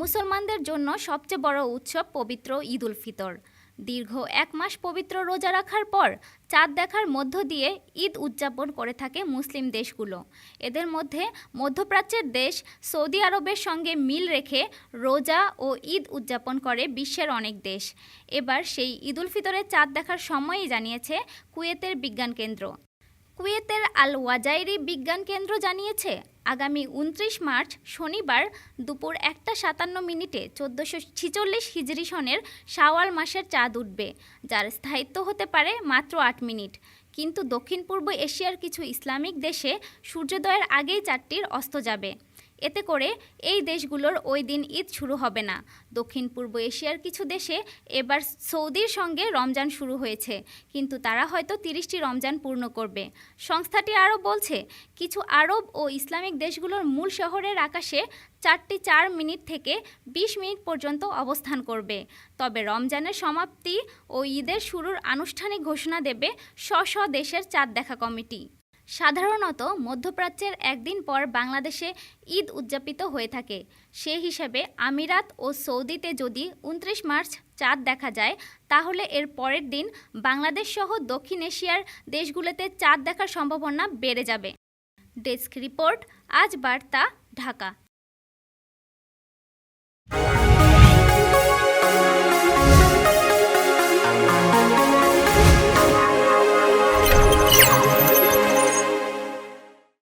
মুসলমানদের জন্য সবচেয়ে বড় উৎসব পবিত্র ঈদ উল ফিতর। দীর্ঘ এক মাস পবিত্র রোজা রাখার পর চাঁদ দেখার মধ্য দিয়ে ঈদ উদযাপন করে থাকে মুসলিম দেশগুলো। এদের মধ্যে মধ্যপ্রাচ্যের দেশ সৌদি আরবের সঙ্গে মিল রেখে রোজা ও ঈদ উদযাপন করে বিশ্বের অনেক দেশ। এবার সেই ঈদ উল ফিতরের চাঁদ দেখার সময়ই জানিয়েছে কুয়েতের বিজ্ঞান কেন্দ্র। কুয়েতের আল ওয়াজাইরি বিজ্ঞান কেন্দ্র জানিয়েছে, আগামী উনত্রিশ মার্চ শনিবার দুপুর একটা সাতান্ন মিনিটে চোদ্দোশো ছিচল্লিশ হিজরি সনের শাওয়াল মাসের চাঁদ উঠবে, যার স্থায়িত্ব হতে পারে মাত্র আট মিনিট। কিন্তু দক্ষিণ পূর্ব এশিয়ার কিছু ইসলামিক দেশে সূর্যোদয়ের আগেই চারটির অস্ত যাবে। এতে করে এই দেশগুলোর ওই দিন ঈদ শুরু হবে না। দক্ষিণ পূর্ব এশিয়ার কিছু দেশে এবার সৌদির সঙ্গে রমজান শুরু হয়েছে, কিন্তু তারা হয়তো তিরিশটি রমজান পূর্ণ করবে। সংস্থাটি আরও বলছে, কিছু আরব ও ইসলামিক দেশগুলোর মূল শহরের আকাশে চারটি চার মিনিট থেকে বিশ মিনিট পর্যন্ত অবস্থান করবে। তবে রমজানের সমাপ্তি ও ঈদের শুরুর আনুষ্ঠানিক ঘোষণা দেবে স্ব স্ব দেশের চাঁদ দেখা কমিটি। সাধারণত মধ্যপ্রাচ্যের একদিন পর বাংলাদেশে ঈদ উদযাপিত হয়ে থাকে। সে হিসাবে আমিরাত ও সৌদিতে যদি উনত্রিশ মার্চ চাঁদ দেখা যায়, তাহলে এর পরের দিন বাংলাদেশ সহ দক্ষিণ এশিয়ার দেশগুলোতে চাঁদ দেখার সম্ভাবনা বেড়ে যাবে। ডেস্ক রিপোর্ট, আজ বার্তা, ঢাকা।